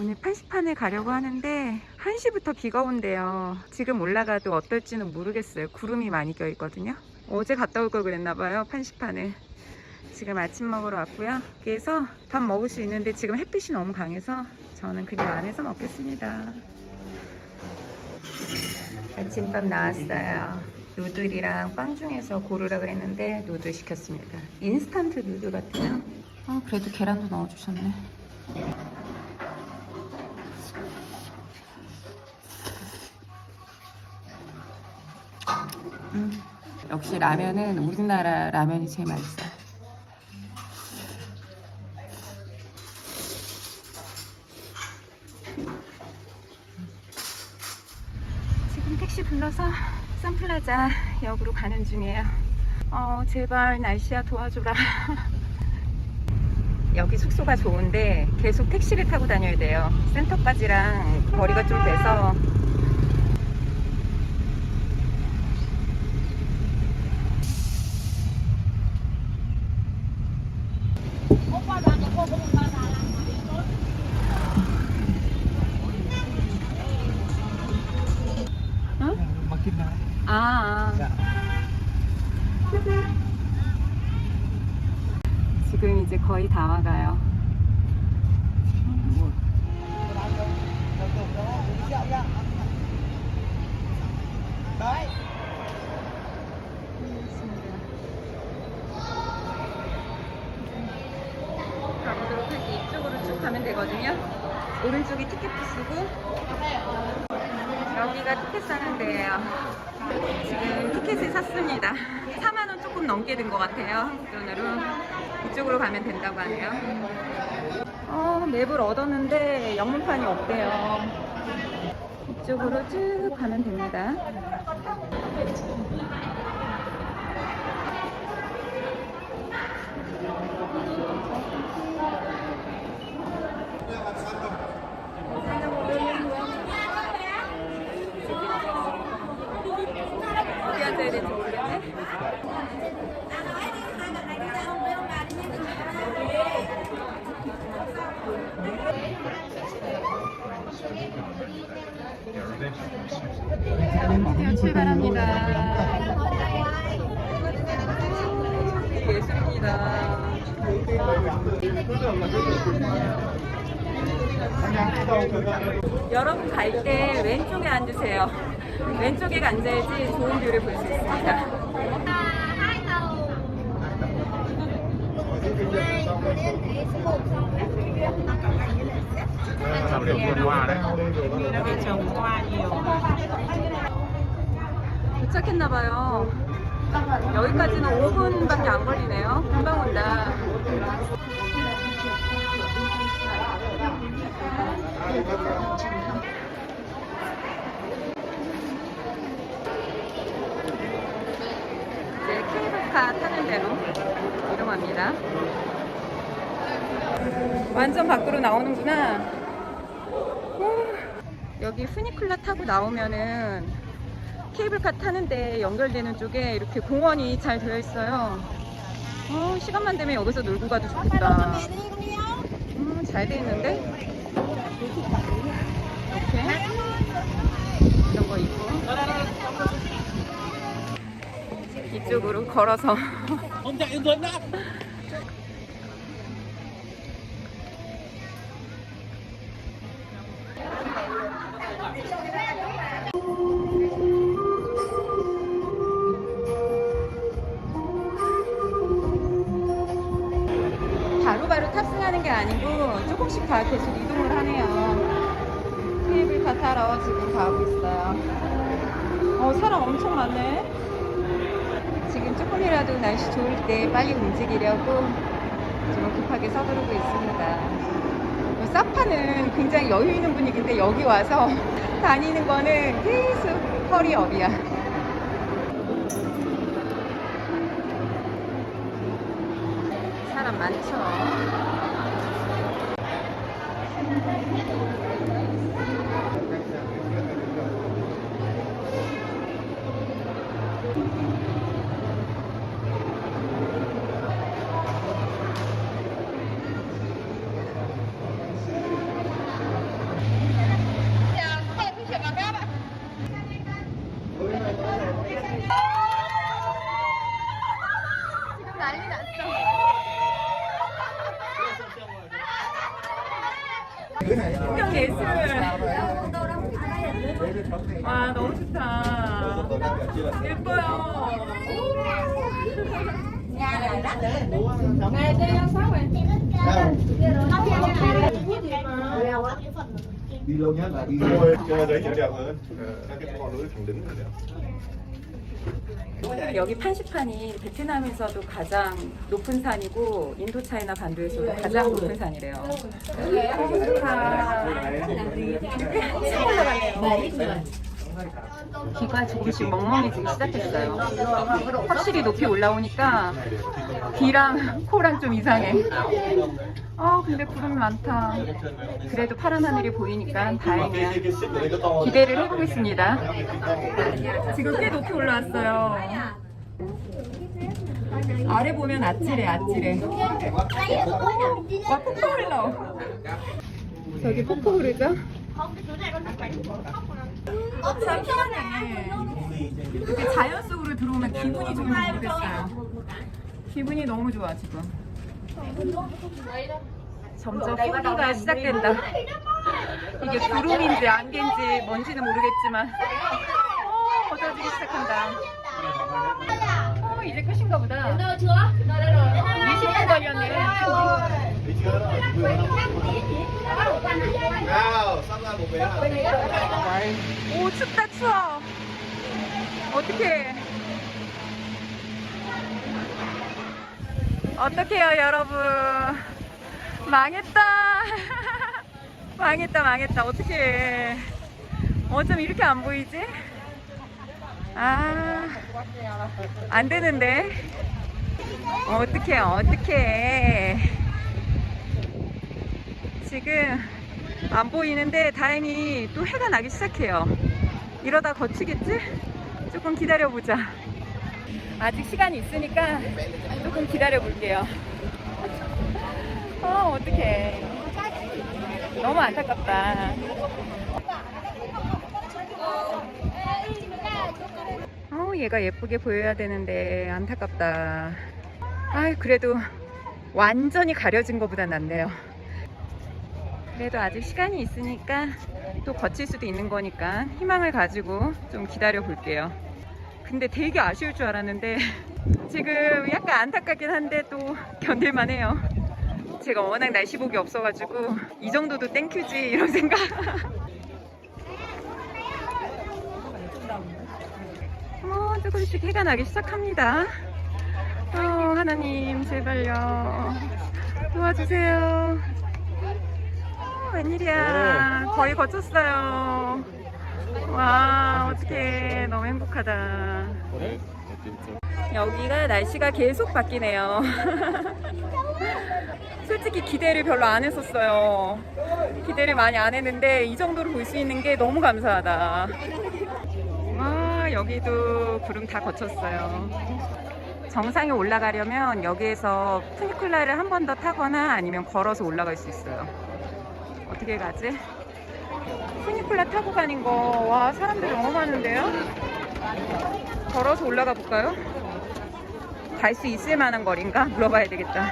오늘 판시판에 가려고 하는데 1시부터 비가 온대요. 지금 올라가도 어떨지는 모르겠어요. 구름이 많이 껴있거든요. 어제 갔다 올 걸 그랬나봐요. 판시판을. 지금 아침 먹으러 왔고요. 그래서 밥 먹을 수 있는데 지금 햇빛이 너무 강해서 저는 그냥 안에서 먹겠습니다. 아침밥 나왔어요. 누들이랑 빵 중에서 고르라 그랬는데 누들 시켰습니다. 인스턴트 누들 같아요. 아, 그래도 계란도 넣어주셨네. 역시 라면은 우리나라 라면이 제일 맛있어. 지금 택시 불러서 선플라자 역으로 가는 중이에요. 어, 제발 날씨야 도와줘라. 여기 숙소가 좋은데 계속 택시를 타고 다녀야 돼요. 센터까지랑 거리가 좀 돼서 아, 아. 지금 이제 거의 다 와가요. 가보도록 할게요. 이쪽으로 쭉 가면 되거든요. 오른쪽이 티켓 부스고 여기가 티켓 사는 데예요. 지금 티켓을 샀습니다. 4만 원 조금 넘게 든 것 같아요. 한국 돈으로. 이쪽으로 가면 된다고 하네요. 어, 맵을 얻었는데 영문판이 없대요. 이쪽으로 쭉 가면 됩니다. 어디 앉아야 될지 모르겠네. 드디어 출발합니다. 예술입니다. 여러분 갈 때 왼쪽에 앉으세요. 왼쪽에 앉아야지 좋은 뷰를 볼 수 있습니다. 도착했나봐요. 여기까지는 5분밖에 안 걸리네요. 금방 온다. 이제 케이블카 타는 대로 이동합니다. 완전 밖으로 나오는구나. 후, 여기 푸니쿨라 타고 나오면은 케이블카 타는데 연결되는 쪽에 이렇게 공원이 잘 되어 있어요. 어, 시간만 되면 여기서 놀고 가도 좋겠다. 음, 잘돼 있는데? 이쪽으로 걸어서 조금씩 다 계속 이동을 하네요. 케이블카 타러 지금 가고 있어요. 어, 사람 엄청 많네. 지금 조금이라도 날씨 좋을 때 빨리 움직이려고 지금 급하게 서두르고 있습니다. 이 사파는 굉장히 여유 있는 분위기인데 여기 와서 다니는 거는 계속 허리업이야. Đi lâu nhất là đi Ôi, chơi đấy kiểu đẹp hơn các cái ngọn núi thẳng đứng rồi đẹp 여기 판시판이 베트남에서도 가장 높은 산이고 인도 차이나 반도에서도 가장 높은 산이래요. 비가 조금씩 멍멍해지기 시작했어요. 확실히 높이 올라오니까 비랑 코랑 좀 이상해. 아 근데 구름이 많다. 그래도 파란 하늘이 보이니까 다행이야. 기대를 해보겠습니다. 지금 꽤 높이 올라왔어요. 아래 보면 아찔해, 아찔해. 와, 폭포 흘러. 저기 폭포 흐르죠? 참 편하네. 이렇게 자연 속으로 들어오면 기분이 좋은지 모르겠어요. 기분이 너무 좋아, 지금. 점점 포기가 시작된다. 이게 구름인지 안개인지 뭔지는 모르겠지만, 어, 어두워지기 시작한다. 어, 이제 끝인가 보다. 20분 걸렸네요. nào sắp ra một vé nào 오, 춥다, 추워. 어떡해. 어떡해요, 여러분. 망했다. 망했다, 망했다. 어떡해. 어쩜 이렇게 안 보이지? 아, 안 되는데. 어떡해, 어떡해. 지금 안 보이는데 다행히 또 해가 나기 시작해요. 이러다 거치겠지? 조금 기다려보자. 아직 시간이 있으니까 조금 기다려 볼게요. 어, 어떡해. 너무 안타깝다. 어, 얘가 예쁘게 보여야 되는데 안타깝다. 아, 그래도 완전히 가려진 것보다 낫네요. 그래도 아직 시간이 있으니까 또 거칠 수도 있는 거니까 희망을 가지고 좀 기다려 볼게요. 근데 되게 아쉬울 줄 알았는데 지금 약간 안타깝긴 한데 또 견딜만 해요. 제가 워낙 날씨 복이 없어가지고 이 정도도 땡큐지 이런 생각. 어, 조금씩 해가 나기 시작합니다. 어, 하나님 제발요. 도와주세요. 어, 웬일이야. 거의 거쳤어요. 와, 어떡해. 너무 행복하다. 여기가 날씨가 계속 바뀌네요. 솔직히 기대를 별로 안 했었어요. 기대를 많이 안 했는데 이 정도로 볼 수 있는 게 너무 감사하다. 와, 여기도 구름 다 거쳤어요. 정상에 올라가려면 여기에서 푸니쿨라를 한 번 더 타거나 아니면 걸어서 올라갈 수 있어요. 어떻게 가지? 푸니쿨라 타고 가는 거, 와, 사람들이 너무 많은데요? 걸어서 올라가 볼까요? 갈 수 있을 만한 거리인가? 물어봐야 되겠다.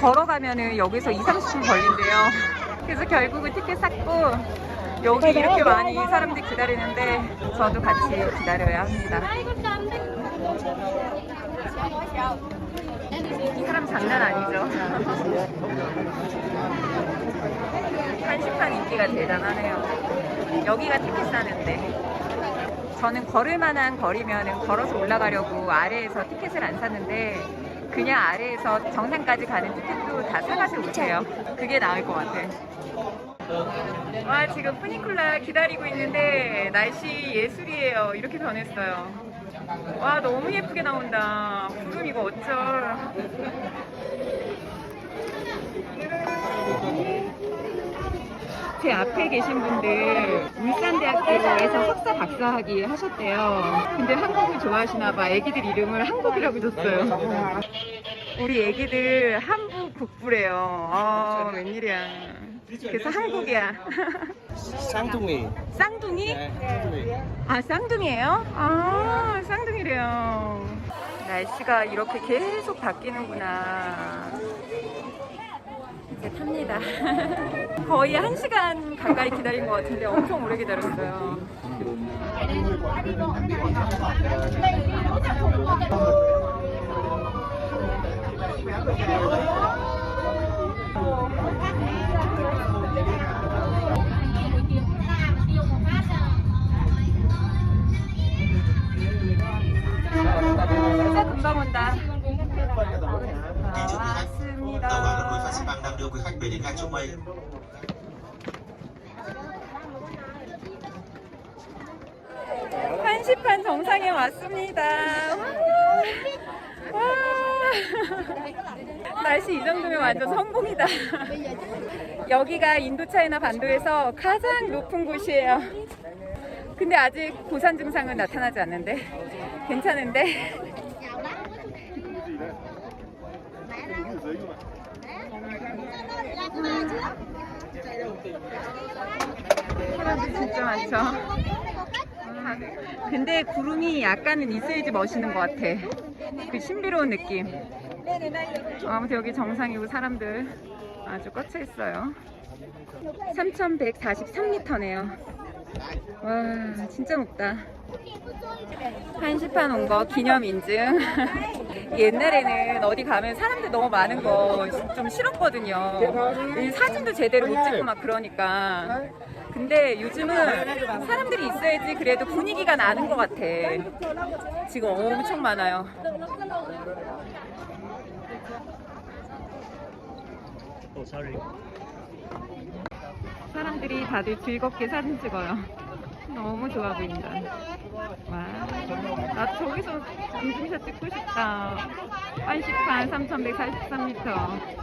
걸어가면은 여기서 2, 30분 걸린대요. 그래서 결국은 티켓 샀고, 여기 이렇게 많이 사람들이 기다리는데, 저도 같이 기다려야 합니다. 이 사람 장난 아니죠? 한식판 인기가 대단하네요. 여기가 티켓 사는데. 저는 걸을 만한 거리면은 걸어서 올라가려고 아래에서 티켓을 안 샀는데 그냥 아래에서 정상까지 가는 티켓도 다 사가지고 오세요. 그게 나을 것 같아. 와 지금 푸니쿨라 기다리고 있는데 날씨 예술이에요. 이렇게 변했어요. 와 너무 예쁘게 나온다. 구름 이거 어쩔. 제 앞에 계신 분들 울산대학교에서 석사 박사학위 하셨대요. 근데 한국을 좋아하시나 봐. 애기들 이름을 한국이라고 줬어요. 우리 애기들 한국 국부래요. 아, 웬일이야. 그래서 한국이야. 쌍둥이 쌍둥이? 네 쌍둥이 아, 쌍둥이에요? 아, 쌍둥이래요. 날씨가 이렇게 계속 바뀌는구나. 이제 탑니다. 거의 한 시간 가까이 기다린 것 같은데 엄청 오래 기다렸어요. 금방 온다. 50 왔습니다. phát bằng đang đưa quý khách về đến ga Trung Mây. 한시판 정상에 왔습니다. 와. 날씨 이 정도면 완전 성공이다. 여기가 인도차이나 반도에서 가장 높은 곳이에요. 근데 아직 고산 증상은 나타나지 않는데 괜찮은데 사람들 진짜 많죠. 아, 근데 구름이 약간은 있어야지 멋있는 것 같아. 그 신비로운 느낌. 아무튼 여기 정상이고 사람들 아주 꽉차 있어요. 3,143m네요. 와, 진짜 높다. 한시판 온 거 기념 인증. 옛날에는 어디 가면 사람들 너무 많은 거 좀 싫었거든요. 이 사진도 제대로 못 찍고 막 그러니까. 근데 요즘은 사람들이 있어야지 그래도 분위기가 나는 것 같아. 지금 엄청 많아요. Sorry. 사람들이 다들 즐겁게 사진 찍어요. 너무 좋아 보인다. 와, 나 저기서 인증샷 찍고 싶다. 한시판 3,143m.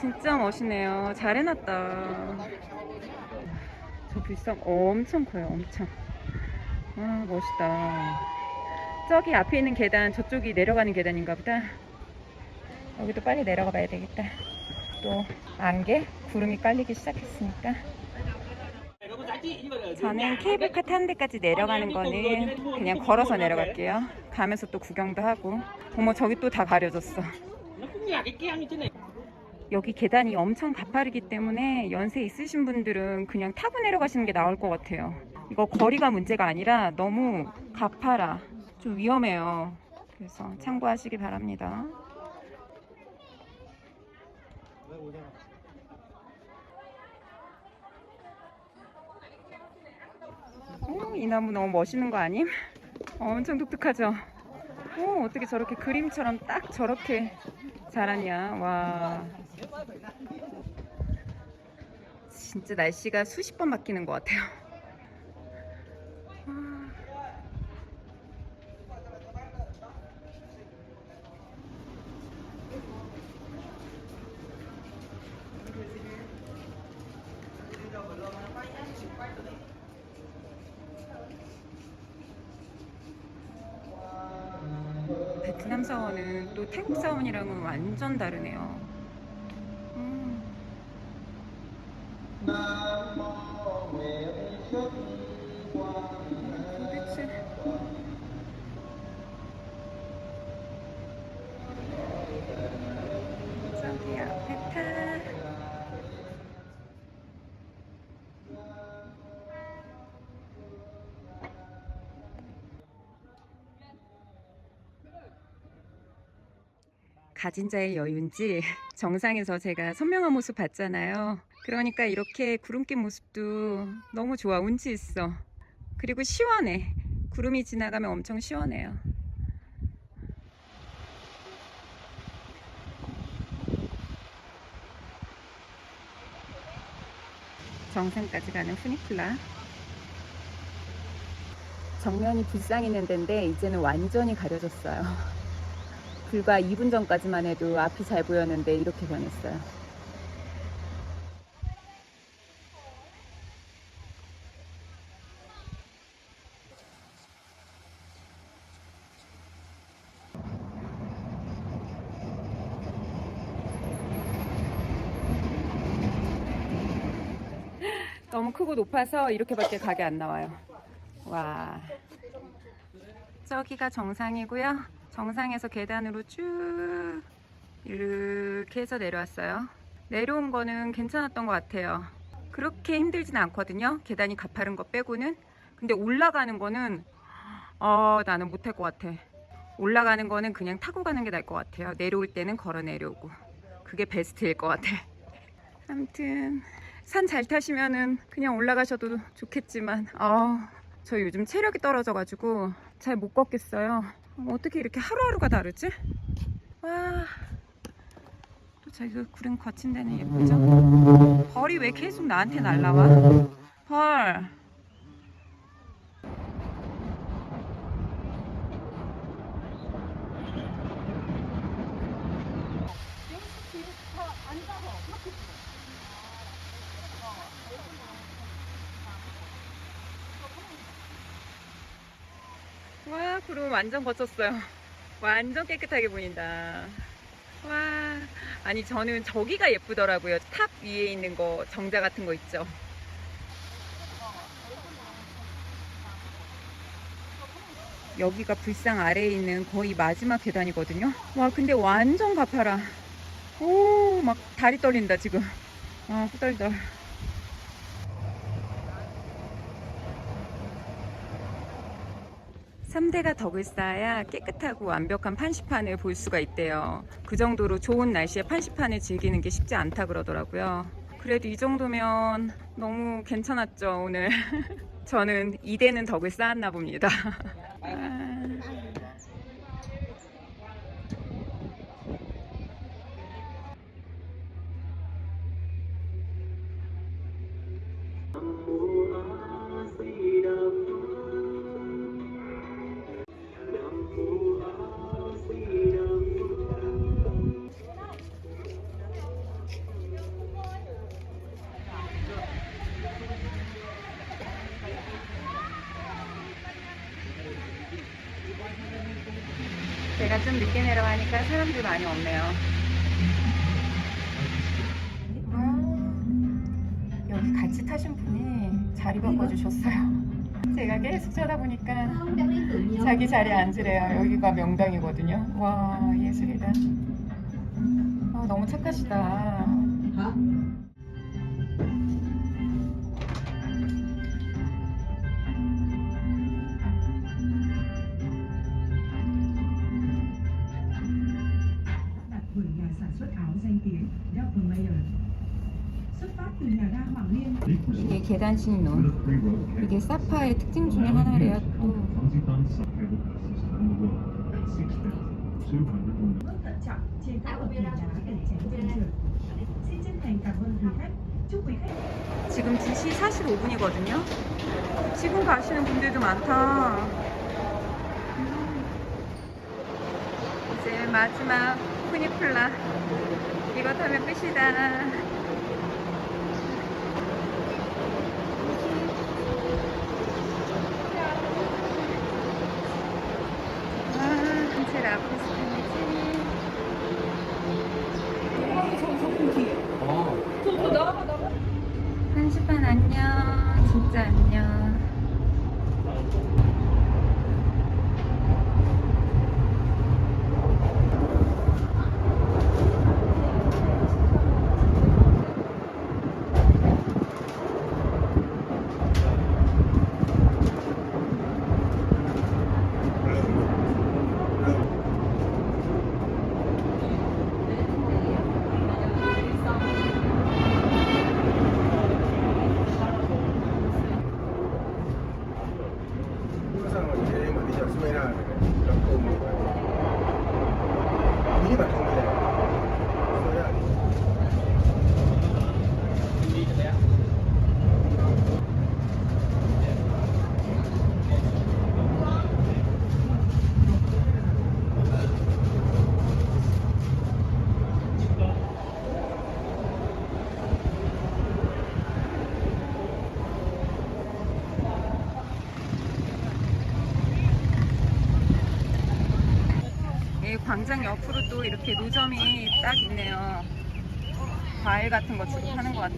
진짜 멋있네요. 잘 해놨다. 저 불상 엄청 커요, 엄청. 아, 멋있다. 저기 앞에 있는 계단, 저쪽이 내려가는 계단인가 보다. 여기도 빨리 내려가 봐야 되겠다. 또, 안개? 구름이 깔리기 시작했으니까. 저는 케이블카 타는 데까지 내려가는 거는 그냥 걸어서 내려갈게요. 가면서 또 구경도 하고. 어머, 저기 또 다 가려졌어. 여기 계단이 엄청 가파르기 때문에 연세 있으신 분들은 그냥 타고 내려가시는 게 나을 것 같아요. 이거 거리가 문제가 아니라 너무 가파라. 좀 위험해요. 그래서 참고하시기 바랍니다. 오, 이 나무 너무 멋있는 거 아님? 엄청 독특하죠? 오, 어떻게 저렇게 그림처럼 딱 저렇게 자랐냐? 와. 진짜 날씨가 수십 번 바뀌는 것 같아요. 베트남 사원은 또 태국 사원이랑은 완전 다르네요. 가진 자의 여유인지 정상에서 제가 선명한 모습 봤잖아요. 그러니까 이렇게 구름 낀 모습도 너무 좋아. 운치 있어. 그리고 시원해. 구름이 지나가면 엄청 시원해요. 정상까지 가는 푸니쿨라. 정면이 불상 있는 데인데 이제는 완전히 가려졌어요. 불과 2분 전까지만 해도 앞이 잘 보였는데 이렇게 변했어요. 너무 크고 높아서 이렇게밖에 각이 안 나와요. 와. 저기가 정상이고요. 정상에서 계단으로 쭉 이렇게 해서 내려왔어요. 내려온 거는 괜찮았던 것 같아요. 그렇게 힘들진 않거든요. 계단이 가파른 거 빼고는. 근데 올라가는 거는 어, 나는 못할 것 같아. 올라가는 거는 그냥 타고 가는 게 나을 것 같아요. 내려올 때는 걸어 내려오고. 그게 베스트일 것 같아. 아무튼 산 잘 타시면은 그냥 올라가셔도 좋겠지만 아, 저 요즘 체력이 떨어져가지고 잘 못 걷겠어요. 어떻게 이렇게 하루하루가 다르지? 와, 또 저기 구름 거친 데는 예쁘죠? 벌이 왜 계속 나한테 날라와? 벌. 와, 구름 완전 거쳤어요. 완전 깨끗하게 보인다. 와, 아니 저는 저기가 예쁘더라고요. 탑 위에 있는 거 정자 같은 거 있죠. 여기가 불상 아래에 있는 거의 마지막 계단이거든요. 와, 근데 완전 가파라. 오, 막 다리 떨린다 지금. 아, 후덜덜. 삼대가 덕을 쌓아야 깨끗하고 완벽한 판시판을 볼 수가 있대요. 그 정도로 좋은 날씨에 판시판을 즐기는 게 쉽지 않다 그러더라고요. 그래도 이 정도면 너무 괜찮았죠, 오늘. 저는 이대는 덕을 쌓았나 봅니다. 좀 늦게 내려가니까 사람들 많이 없네요. 아, 여기 같이 타신 분이 자리 바꿔주셨어요. 제가 계속 쳐다보니까 자기 자리에 앉으래요. 여기가 명당이거든요. 와, 예술이다. 아, 너무 착하시다. 이게 계단 식로. 이게 사파의 특징 중에 하나래요. 또 지금 2시 45분이거든요. 지금 가시는 분들도 많다. 음. 이제 마지막 푸니플라. 이거 타면 끝이다. 아, 제 라프스탄이지. 한시판 안녕. 진짜 안녕. Sao mà chế mà đi chợ xuôi ra Trong cùng một cái Nghĩ mà không thể Xuôi ra đi Đi cho 이 광장 옆으로 또 이렇게 노점이 딱 있네요. 과일 같은 거 주고 파는 것 같아.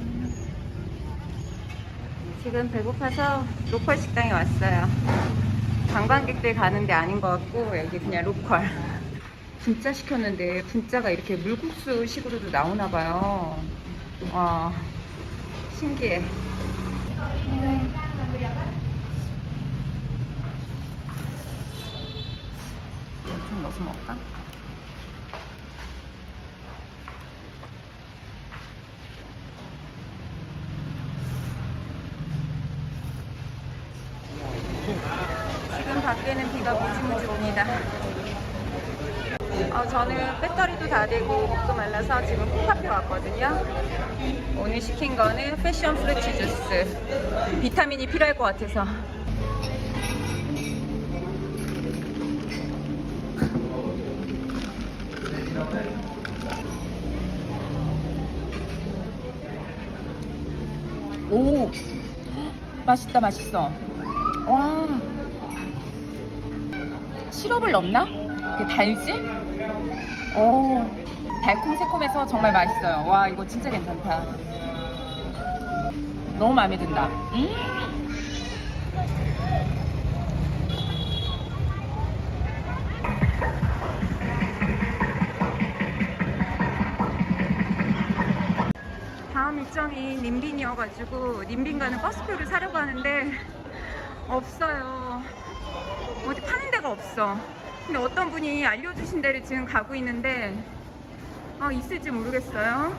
음. 지금 배고파서 로컬 식당에 왔어요. 관광객들 가는 데 아닌 것 같고 여기 그냥 로컬. 분짜 시켰는데 분짜가 이렇게 물국수 식으로도 나오나 봐요. 와 신기해. 좀 넣어서 먹을까? 지금 밖에는 비가 무지무지 옵니다. 어, 저는 배터리도 다 되고 목도 말라서 지금 콩카페 왔거든요. 오늘 시킨 거는 패션 프루츠 주스. 비타민이 필요할 것 같아서. 오, 맛있다, 맛있어. 와, 시럽을 넣나? 이게 달지? 오, 달콤새콤해서 정말 맛있어요. 와, 이거 진짜 괜찮다. 너무 마음에 든다. 음? 일정이 님빈이어가지고 님빈 가는 버스표를 사려고 하는데 없어요. 어디 파는 데가 없어. 근데 어떤 분이 알려주신 데를 지금 가고 있는데 아 있을지 모르겠어요.